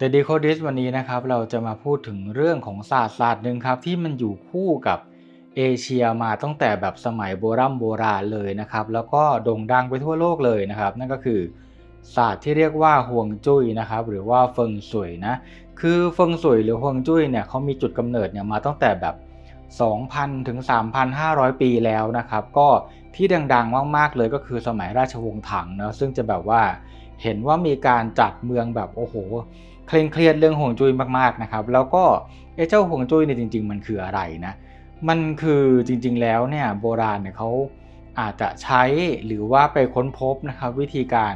The Decodist วันนี้นะครับเราจะมาพูดถึงเรื่องของศาสตร์ศาสตร์หนึ่งครับที่มันอยู่คู่กับเอเชียมาตั้งแต่แบบสมัยโบราณโบราณเลยนะครับ แล้วก็โด่งดังไปทั่วโลกเลยนะครับ นั่นก็คือศาสตร์ที่เรียกว่าห่วงจุ้ยนะครับ หรือว่าเฟิงสุยนะคือเฟิงสุยหรือห่วงจุ้ยเนี่ยเขามีจุดกำเนิดเนี่ยมาตั้งแต่แบบ 2,000 ถึง 3,500 ปีแล้วนะครับ ก็ที่ดังๆมากๆเลยก็คือสมัยราชวงศ์ถังเนาะซึ่งจะแบบว่าเห็นว่ามีการจัดเมืองแบบโอ้โห เคร่งเครียดเรื่องห่วงจุ้ยมากๆนะครับแล้วก็เอ๊ะเจ้าห่วงจุ้ยเนี่ยจริง ๆ มันคืออะไรนะมันคือจริง ๆ แล้วเนี่ยโบราณเนี่ยเขาอาจจะใช้หรือว่าไปค้นพบนะครับวิธีการ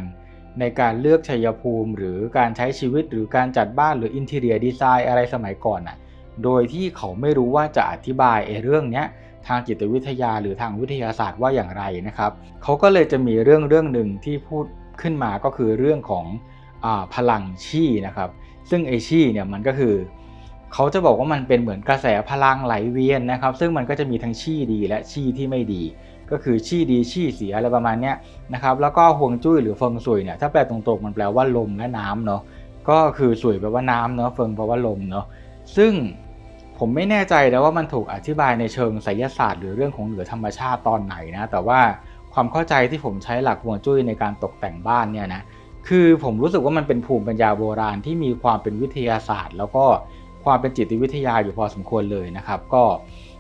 ในการเลือกชัยภูมิ หรือการใช้ชีวิตหรือการจัดบ้านหรืออินเทเรียดีไซน์อะไรสมัยก่อนน่ะโดยที่เขาไม่รู้ว่าจะอธิบายไอ้เรื่องเนี้ยทางจิตวิทยาหรือทางวิทยาศาสตร์ว่าอย่างไรนะครับเขาก็เลยจะมีเรื่องเรื่องหนึ่งที่พูดขึ้นมาก็คือเรื่องของ พลังชี่นะครับ ซึ่งไอชี่เนี่ยมันก็คือเขาจะบอกว่ามันเป็นเหมือนกระแสพลังไหลเวียนนะครับ ซึ่งมันก็จะมีทั้งชี่ดีและชี่ที่ไม่ดี ก็คือชี่ดีชี่เสียอะไรประมาณเนี้ยนะครับ แล้วก็ห่วงจุ้ยหรือเฟิงสุยเนี่ยถ้าแปลตรงๆมันแปลว่าลมและน้ำเนาะก็คือสุยแปลว่าน้ำเนาะเฟิงแปลว่าลมเนาะซึ่งผมไม่แน่ใจนะว่ามันถูกอธิบายในเชิงไสยศาสตร์ หรือเรื่องของเหนือธรรมชาติตอนไหนนะ แต่ว่าความเข้าใจที่ผมใช้หลักห่วงจุ้ยในการตกแต่งบ้านเนี่ยนะ คือผมรู้สึกว่ามันเป็นภูมิปัญญาโบราณที่มีความเป็นวิทยาศาสตร์ แล้วก็ความเป็นจิตวิทยาอยู่พอสมควรเลยนะครับ ก็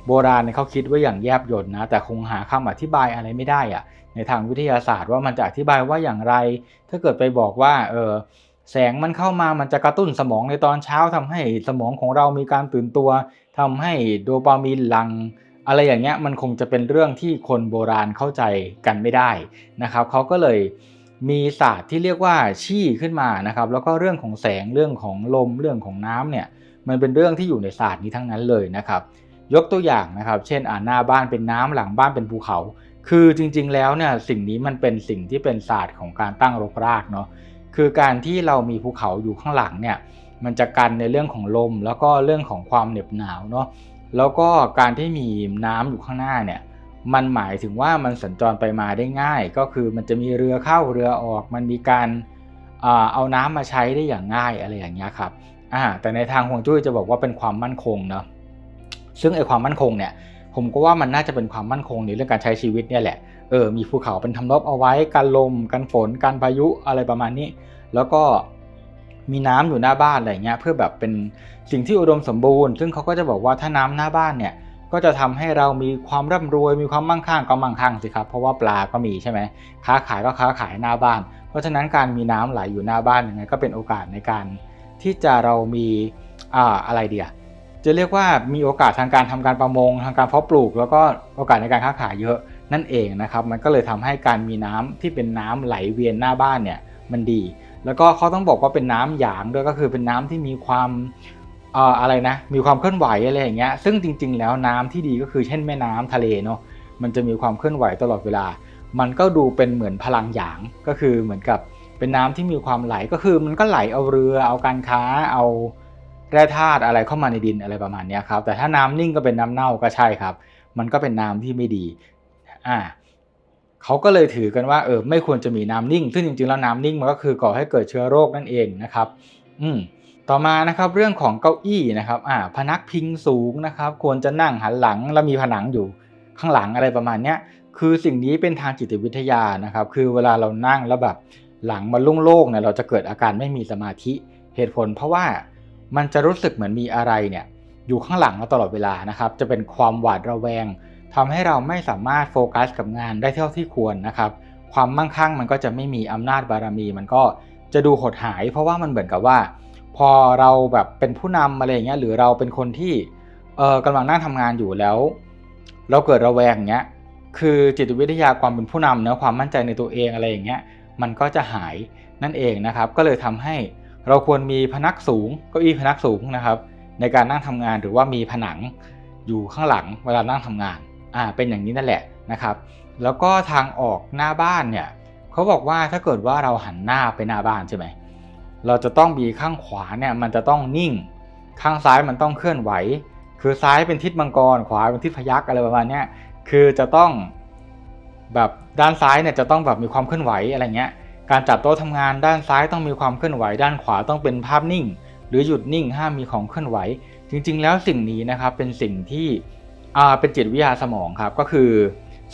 โบราณเขาคิดไว้อย่างแยบยลนะ แต่คงหาคำอธิบายอะไรไม่ได้อะในทางวิทยาศาสตร์ว่ามันจะอธิบายว่าอย่างไร ถ้าเกิดไปบอกว่าเออแสงมันเข้ามามันจะกระตุ้นสมองในตอนเช้าทำให้สมองของเรามีการตื่นตัวทำให้โดปามีนหลังอะไรอย่างเงี้ยมันคงจะเป็นเรื่องที่คนโบราณเข้าใจกันไม่ได้นะครับเขาก็เลย มีศาสตร์ที่เรียกว่าชี่ขึ้นมานะครับแล้วก็เรื่องของแสงเรื่องของลมเรื่องของน้ำเนี่ยมันเป็นเรื่องที่อยู่ในศาสตร์นี้ทั้งนั้นเลยนะครับยกตัวอย่างนะครับ เช่นอ่าหน้าบ้านเป็นน้ำหลังบ้านเป็นภูเขา คือจริงๆแล้วเนี่ยสิ่งนี้มันเป็นสิ่งที่เป็นศาสตร์ของการตั้งรกรากเนาะคือการที่เรามีภูเขาอยู่ข้างหลังเนี่ยมันจะกันในเรื่องของลม แล้วก็เรื่องของความเหน็บหนาวเนาะแล้วก็การที่มีน้ำอยู่ข้างหน้าเนี่ย มันหมายถึงว่ามันสัญจรไปมาได้ง่าย ก็คือมันจะมีเรือเข้าเรือออก มันมีการเอาน้ำมาใช้ได้อย่างง่ายอะไรอย่างเงี้ยครับแต่ในทางฮวงจุ้ยจะบอกว่าเป็นความมั่นคงเนาะซึ่งไอความมั่นคงเนี่ยผมก็ว่ามันน่าจะเป็นความมั่นคงในเรื่องการใช้ชีวิตเนี่ยแหละเออมีภูเขาเป็นทำรบเอาไว้กันลมกันฝนกันพายุอะไรประมาณนี้ แล้วก็มีน้ำอยู่หน้าบ้านอะไรเงี้ยเพื่อแบบเป็นสิ่งที่อุดมสมบูรณ์ ซึ่งเขาก็จะบอกว่าถ้าน้ำหน้าบ้านเนี่ย ก็จะทำให้เรามีความร่ำรวยมีความมั่งคั่งก็มั่งคั่งสิครับเพราะว่าปลาก็มีใช่ไหมค้าขายก็ค้าขายหน้าบ้าน เพราะฉะนั้นการมีน้ำไหลอยู่หน้าบ้านยังไงก็เป็นโอกาสในการ ที่จะเรามีอ่าอะไรเดียจะเรียกว่ามีโอกาสทางการทำการประมง ทางการเพาะปลูก แล้วก็โอกาสในการค้าขายเยอะนั่นเองนะครับ มันก็เลยทำให้การมีน้ำที่เป็นน้ำไหลเวียนหน้าบ้านเนี่ยมันดี แล้วก็เขาต้องบอกว่าเป็นน้ำหยางด้วยก็คือเป็นน้ำที่มีความ อะไรนะมีความเคลื่อนไหวอะไรอย่างเงี้ยซึ่งจริง ๆ แล้วน้ำที่ดีก็คือเช่นแม่น้ำทะเลเนาะมันจะมีความเคลื่อนไหวตลอดเวลา มันก็ดูเป็นเหมือนพลังหยางก็คือเหมือนกับเป็นน้ำที่มีความไหลก็คือมันก็ไหลเอาเรือเอาการค้าเอาแร่ธาตุอะไรเข้ามาในดินอะไรประมาณนี้ครับแต่ถ้าน้ำนิ่งก็เป็นน้ำเน่าก็ใช่ครับ มันก็เป็นน้ำที่ไม่ดีอ่าเขาก็เลยถือกันว่าเออไม่ควรจะมีน้ำนิ่ง ซึ่งจริงๆแล้วน้ำนิ่งมันก็คือก่อให้เกิดเชื้อโรคนั่นเองนะครับ อืม ต่อมานะครับเรื่องของเก้าอี้นะครับอ่าพนักพิงสูงนะครับ ควรจะนั่งหันหลังแล้วมีผนังอยู่ข้างหลังอะไรประมาณเนี้ยคือสิ่งนี้เป็นทางจิตวิทยานะครับ คือเวลาเรานั่งแล้วแบบหลังมันโล่งๆเนี่ยเราจะเกิดอาการไม่มีสมาธิเหตุผลเพราะว่ามันจะรู้สึกเหมือนมีอะไรเนี่ยอยู่ข้างหลังเราตลอดเวลานะครับ จะเป็นความหวาดระแวงทำให้เราไม่สามารถโฟกัสกับงานได้เท่าที่ควรนะครับ ความมั่งคั่งมันก็จะไม่มีอำนาจบารมี มันก็จะดูหดหาย เพราะว่ามันเหมือนกับว่า พอเราแบบเป็นผู้นำอะไรอย่างเงี้ยหรือเราเป็นคนที่เออกำลังนั่งทำงานอยู่แล้ว เราเกิดระแวงอย่างเงี้ยคือจิตวิทยาความเป็นผู้นำเนะความมั่นใจในตัวเองอะไรอย่างเงี้ยมันก็จะหายนั่นเองนะครับ ก็เลยทำให้เราควรมีพนักสูงเก้าอี้พนักสูงนะครับ ในการนั่งทำงานหรือว่ามีผนังอยู่ข้างหลังเวลานั่งทำงานอ่าเป็นอย่างนี้นั่นแหละนะครับ แล้วก็ทางออกหน้าบ้านเนี่ยเขาบอกว่าถ้าเกิดว่าเราหันหน้าไปหน้าบ้านใช่ไหม เราจะต้องมีข้างขวาเนี่ยมันจะต้องนิ่ง ข้างซ้ายมันต้องเคลื่อนไหว คือซ้ายเป็นทิศมังกร ขวาเป็นทิศพยักอะไรประมาณนี้คือจะต้องแบบด้านซ้ายเนี่ยจะต้องแบบมีความเคลื่อนไหวอะไรเงี้ย การจัดโต๊ะทำงานด้านซ้ายต้องมีความเคลื่อนไหว ด้านขวาต้องเป็นภาพนิ่ง หรือหยุดนิ่งห้ามมีของเคลื่อนไหว จริง ๆ แล้วสิ่งนี้นะครับเป็นสิ่งที่เป็นจิตวิทยาสมองครับก็คือ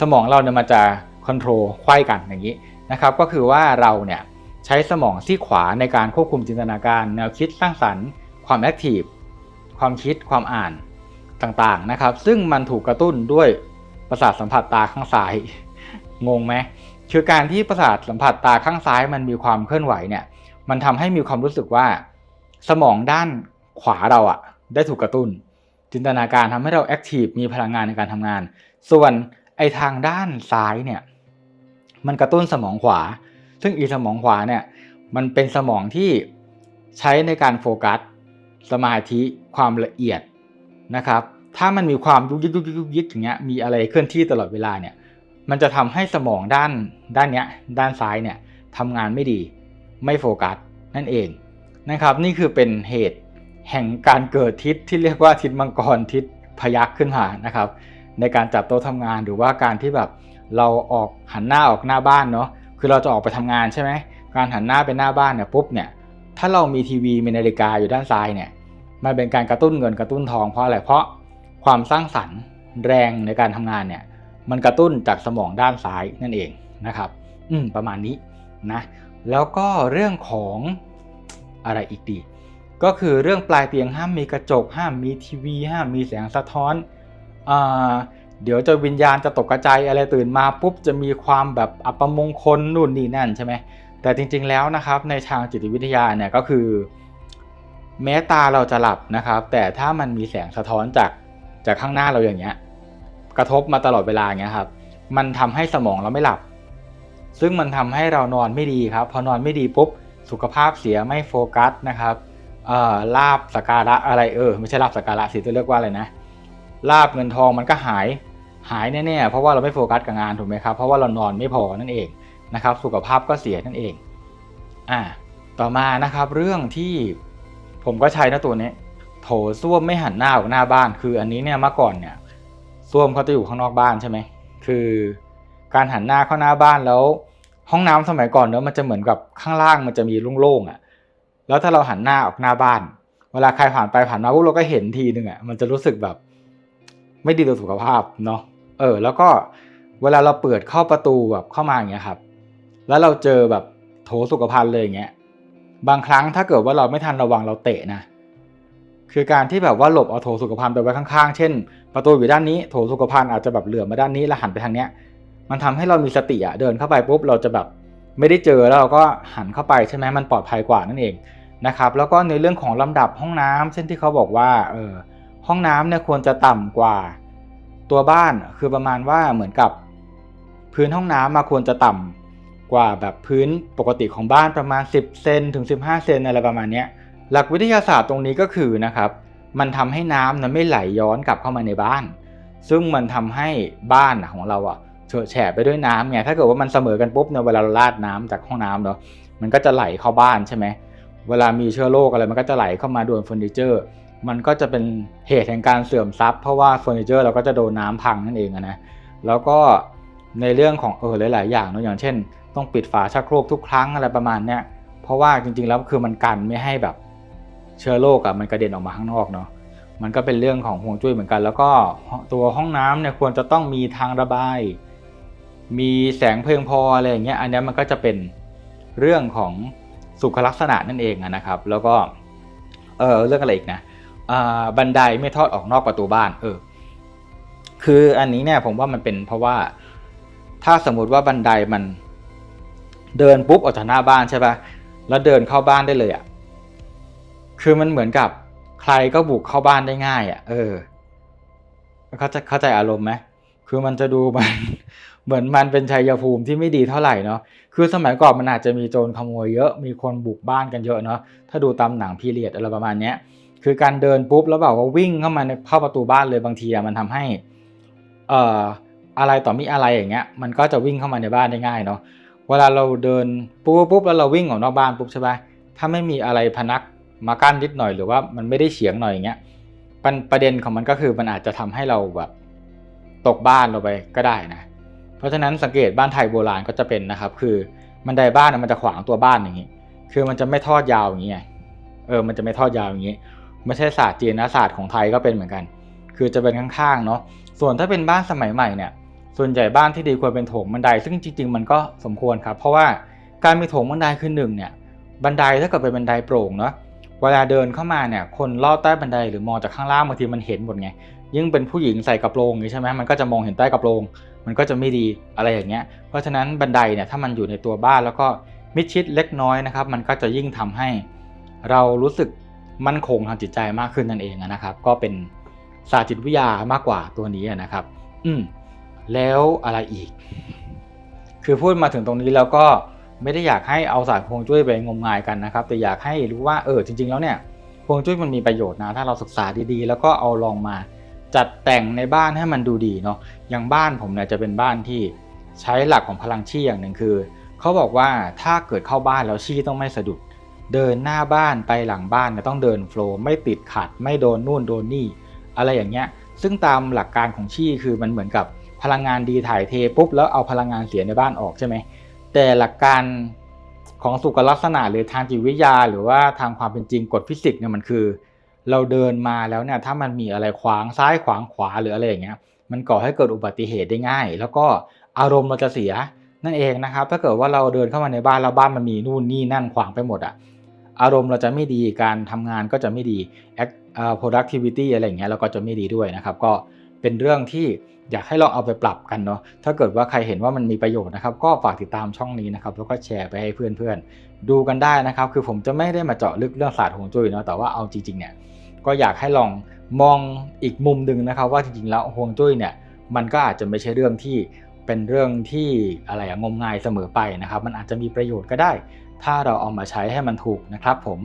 สมองเราเนี่ยมันจะคอนโทรลไขว้กันอย่างนี้นะครับก็คือว่าเราเนี่ย ใช้สมองซีขวาในการควบคุมจินตนาการ แนวคิดสร้างสรรค์ ความแอคทีฟความคิดความอ่านต่างๆนะครับ ซึ่งมันถูกกระตุ้นด้วยประสาทสัมผัสตาข้างซ้าย งงไหมคือการที่ประสาทสัมผัสตาข้างซ้ายมันมีความเคลื่อนไหวเนี่ย มันทำให้มีความรู้สึกว่า สมองด้านขวาเราอะได้ถูกกระตุ้น จินตนาการทำให้เราแอคทีฟมีพลังงานในการทำงาน ส่วนไอทางด้านซ้ายเนี่ย มันกระตุ้นสมองขวา ซึ่งอีสมองขวาเนี่ยมันเป็นสมองที่ใช้ในการโฟกัส สมาธิความละเอียดนะครับ ถ้ามันมีความยุกยิกยุกยิกยุกยิกอย่างเงี้ยมีอะไรเคลื่อนที่ตลอดเวลาเนี่ยมันจะทำให้สมองด้านด้านเนี้ยด้านซ้ายเนี่ยทำงานไม่ดีไม่โฟกัสนั่นเองนะครับนี่คือเป็นเหตุแห่งการเกิดทิศที่เรียกว่าทิศมังกรทิศพยักขึ้นมานะครับ ในการจัดโต๊ะทำงานหรือว่าการที่แบบเราออกหันหน้าออกหน้าบ้านเนาะ คือเราจะออกไปทำงานใช่ไหมการหันหน้าไปหน้าบ้านเนี่ยปุ๊บเนี่ยถ้าเรามีทีวีมีนาฬิกาอยู่ด้านซ้ายเนี่ยมันเป็นการกระตุ้นเงินกระตุ้นทองเพราะอะไรเพราะความสร้างสรรค์แรงในการทำงานเนี่ยมันกระตุ้นจากสมองด้านซ้ายนั่นเองนะครับ อืมประมาณนี้นะแล้วก็เรื่องของอะไรอีกดี ก็คือเรื่องปลายเตียงห้ามมีกระจกห้ามมีทีวี ห้ามมีแสงสะท้อนอ่า เดี๋ยวจะวิญญาณจะตกกระจายอะไรตื่นมาปุ๊บจะมีความแบบอัปมงคลนู่นนี่นั่นใช่ไหมแต่จริงๆแล้วนะครับในทางจิตวิทยาเนี่ยก็คือ แม้ตาเราจะหลับนะครับ แต่ถ้ามันมีแสงสะท้อนจากจากข้างหน้าเราอย่างเงี้ยกระทบมาตลอดเวลาเงี้ยครับ มันทำให้สมองเราไม่หลับ ซึ่งมันทำให้เรานอนไม่ดีครับ พอนอนไม่ดีปุ๊บสุขภาพเสียไม่โฟกัสนะครับลาบสการะอะไรเออไม่ใช่ลาบสกการะสิจะเรียกว่าอะไรนะลาบเงินทองมันก็หาย หายแน่ๆเพราะว่าเราไม่โฟกัสกับงานถูกไหมครับเพราะว่าเรานอนไม่พอนั่นเองนะครับสุขภาพก็เสียนั่นเองอ่าต่อมานะครับเรื่องที่ผมก็ใช้นะตัวนี้โถส้วมไม่หันหน้าออกหน้าบ้าน คืออันนี้เนี่ยเมื่อก่อนเนี่ยส้วมเขาจะอยู่ข้างนอกบ้านใช่ไหมคือการหันหน้าเข้าหน้าบ้านแล้ว ห้องน้ำสมัยก่อนเนอะมันจะเหมือนกับข้างล่างมันจะมีโล่งๆอะแล้วถ้าเราหันหน้าออกหน้าบ้าน เวลาใครผ่านไปผ่านมาพวกเราก็เห็นทีนึงอะมันจะรู้สึกแบบ ไม่ดีต่อสุขภาพเนาะ เออ แล้วก็เวลาเราเปิดเข้าประตูแบบเข้ามาอย่างเงี้ยครับ แล้วเราเจอแบบโถสุขภัณฑ์เลยอย่างเงี้ย บางครั้งถ้าเกิดว่าเราไม่ทันระวังเราเตะนะ คือการที่แบบว่าหลบเอาโถสุขภัณฑ์ไปไว้ข้างๆ เช่น ประตูอยู่ด้านนี้ โถสุขภัณฑ์อาจจะแบบเหลือมาด้านนี้แล้วหันไปทางเนี้ย มันทำให้เรามีสติอะเดินเข้าไปปุ๊บเราจะแบบไม่ได้เจอแล้วเราก็หันเข้าไปใช่ไหมมันปลอดภัยกว่านั่นเองนะครับ แล้วก็ในเรื่องของลำดับห้องน้ำเช่นที่เขาบอกว่าเออห้องน้ำเนี่ยควรจะต่ำกว่า ตัวบ้านคือประมาณว่าเหมือนกับ พื้นห้องน้ำมาควรจะต่ำกว่าแบบพื้นปกติของบ้านประมาณ 10 เซนถึง 15 เซนอะไรประมาณนี้หลักวิทยาศาสตร์ตรงนี้ก็คือนะครับ มันทำให้น้ำนั้นไม่ไหลย้อนกลับเข้ามาในบ้าน ซึ่งมันทำให้บ้านของเราอะเฉอะแฉะไปด้วยน้ำไงถ้าเกิดว่ามันเสมอกันปุ๊บเนี่ยเวลาเราราดน้ำจากห้องน้ำเนาะมันก็จะไหลเข้าบ้านใช่ไหมเวลามีเชื้อโรคอะไรมันก็จะไหลเข้ามาโดนเฟอร์นิเจอร์ มันก็จะเป็นเหตุแห่งการเสื่อมทรัพย์เพราะว่าเฟอร์นิเจอร์เราก็จะโดนน้ำพังนั่นเองนะแล้วก็ในเรื่องของเออหลาย ๆ อย่างเนาะอย่างเช่น ต้องปิดฝาชักโครกทุกครั้งอะไรประมาณเนี้ยเพราะว่าจริง ๆ แล้วคือมันกันไม่ให้แบบเชื้อโรคอะมันกระเด็นออกมาข้างนอกเนาะมันก็เป็นเรื่องของห่วงจุ้ยเหมือนกัน แล้วก็ตัวห้องน้ำเนี่ยควรจะต้องมีทางระบาย มีแสงเพียงพออะไรอย่างเงี้ยอันนี้มันก็จะเป็นเรื่องของสุขลักษณะนั่นเองนะครับ แล้วก็เออเรื่องอะไรอีกนะ บันไดไม่ทอดออกนอกประตูบ้าน เออ คืออันนี้เนี่ยผมว่ามันเป็นเพราะว่า ถ้าสมมุติว่าบันไดมันเดินปุ๊บออกจากหน้าบ้านใช่ปะ่ะ แล้วเดินเข้าบ้านได้เลยอะ่ะ คือมันเหมือนกับใครก็บุกเข้าบ้านได้ง่ายอะ่ะ เออ เขาจะเข้าใจอารมณ์ไหมคือมันจะดูมันเหมือนมันเป็นชัยภูมิที่ไม่ดีเท่าไหร่เนาะ คือสมัยก่อนมันอาจจะมีโจรขโมยเยอะ มีคนบุกบ้านกันเยอะเนาะ ถ้าดูตามหนังพีเรียดอะไรประมาณเนี้ย คือการเดินปุ๊บแล้วแบบว่าวิ่งเข้ามาในเข้าประตูบ้านเลยบางทีมันทำให้เอ่ออะไรต่อมีอะไรอย่างเงี้ยมันก็จะวิ่งเข้ามาในบ้านได้ง่ายเนาะเวลาเราเดินปุ๊บปุ๊บแล้วเราวิ่งออกนอกบ้านปุ๊บใช่ปะถ้าไม่มีอะไรพนักมากั้นนิดหน่อยหรือว่ามันไม่ได้เฉียงหน่อยอย่างเงี้ยประเด็นของมันก็คือมันอาจจะทำให้เราแบบตกบ้านเราไปก็ได้นะ เพราะฉะนั้นสังเกตบ้านไทยโบราณก็จะเป็นนะครับ คือบันไดบ้านมันจะขวางตัวบ้านอย่างนี้ คือมันจะไม่ทอดยาวอย่างนี้ไงเออมันจะไม่ทอดยาวอย่างนี้ ไม่ใช่ศาสตร์จีนนะศาสตร์ของไทยก็เป็นเหมือนกัน คือจะเป็นข้างๆเนาะส่วนถ้าเป็นบ้านสมัยใหม่เนี่ยส่วนใหญ่บ้านที่ดีควรเป็นโถงบันได ซึ่งจริง ๆ มันก็สมควรครับ เพราะว่าการมีโถงบันไดคือหนึ่งเนี่ยบันไดถ้าเกิดเป็นบันไดโปร่งเนาะเวลาเดินเข้ามาเนี่ยคนลอดใต้บันไดหรือมองจากข้างล่างบางทีมันเห็นหมดไงยิ่งเป็นผู้หญิงใส่กระโปรงอย่างนี้ใช่ไหมมันก็จะมองเห็นใต้กระโปรง มันก็จะไม่ดีอะไรอย่างเงี้ย เพราะฉะนั้นบันไดเนี่ยถ้ามันอยู่ในตัวบ้านแล้วก็มิดชิดเล็กน้อยนะครับ มันก็จะยิ่งทำให้ เรารู้สึก มั่นคงทางจิตใจมากขึ้นนั่นเองนะครับ ก็เป็นศาสตร์จิตวิทยามากกว่าตัวนี้นะครับ อืมแล้วอะไรอีก คือพูดมาถึงตรงนี้แล้วก็ไม่ได้อยากให้เอาศาสตร์ฮวงจุ้ยไปงมงายกันนะครับ แต่อยากให้รู้ว่าเออจริง ๆ แล้วเนี่ยฮวงจุ้ยมันมีประโยชน์นะ ถ้าเราศึกษาดีๆ แล้วก็เอาลองมาจัดแต่งในบ้านให้มันดูดีเนาะอย่างบ้านผมเนี่ยจะเป็นบ้านที่ใช้หลักของพลังชี่อย่างหนึ่งคือเขาบอกว่าถ้าเกิดเข้าบ้านแล้วชี่ต้องไม่สะดุด เดินหน้าบ้านไปหลังบ้านเนี่ยต้องเดินโฟล์ไม่ติดขัด ไม่โดนนู่นโดนนี่ อะไรอย่างเงี้ย ซึ่งตามหลักการของชี่คือมันเหมือนกับพลังงานดีถ่ายเทปุ๊บแล้วเอาพลังงานเสียในบ้านออกใช่ไหมแต่หลักการของสุขลักษณะหรือทางจิตวิทยา หรือว่าทางความเป็นจริงกฎฟิสิกส์เนี่ยมันคือ เราเดินมาแล้วเนี่ยถ้ามันมีอะไรขวางซ้ายขวางขวาหรืออะไรอย่างเงี้ยมันก่อให้เกิดอุบัติเหตุได้ง่าย แล้วก็อารมณ์เราจะเสีย นั่นเองนะครับ ถ้าเกิดว่าเราเดินเข้ามาในบ้านแล้วบ้านมันมีนู่นนี่นั่นขวางไปหมดอะอารมณ์เราจะไม่ดีการทำงานก็จะไม่ดี productivity อะไรอย่างเงี้ยเราก็จะไม่ดีด้วยนะครับ ก็เป็นเรื่องที่อยากให้ลองเอาไปปรับกันเนาะถ้าเกิดว่าใครเห็นว่ามันมีประโยชน์นะครับ ก็ฝากติดตามช่องนี้นะครับแล้วก็แชร์ไปให้เพื่อนๆ ดูกันได้นะครับ คือผมจะไม่ได้มาเจาะลึกเรื่องศาสตร์ฮวงจุ้ยเนาะแต่ว่าเอาจริงๆเนี่ยก็อยากให้ลองมองอีกมุมหนึ่งนะครับ ว่าจริงๆแล้วฮวงจุ้ยเนี่ยมันก็อาจจะไม่ใช่เรื่องที่ เป็นเรื่องที่อะไรงมงายเสมอไปนะครับ มันอาจจะมีประโยชน์ก็ได้ ถ้าเราเอามาใช้ให้มันถูกนะครับผม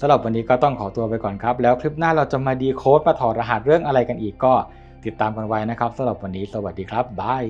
สำหรับวันนี้ก็ต้องขอตัวไปก่อนครับ แล้วคลิปหน้าเราจะมาดีโค้ดมาถอดรหัสเรื่องอะไรกันอีกก็ติดตามกันไว้นะครับสำหรับวันนี้สวัสดีครับบาย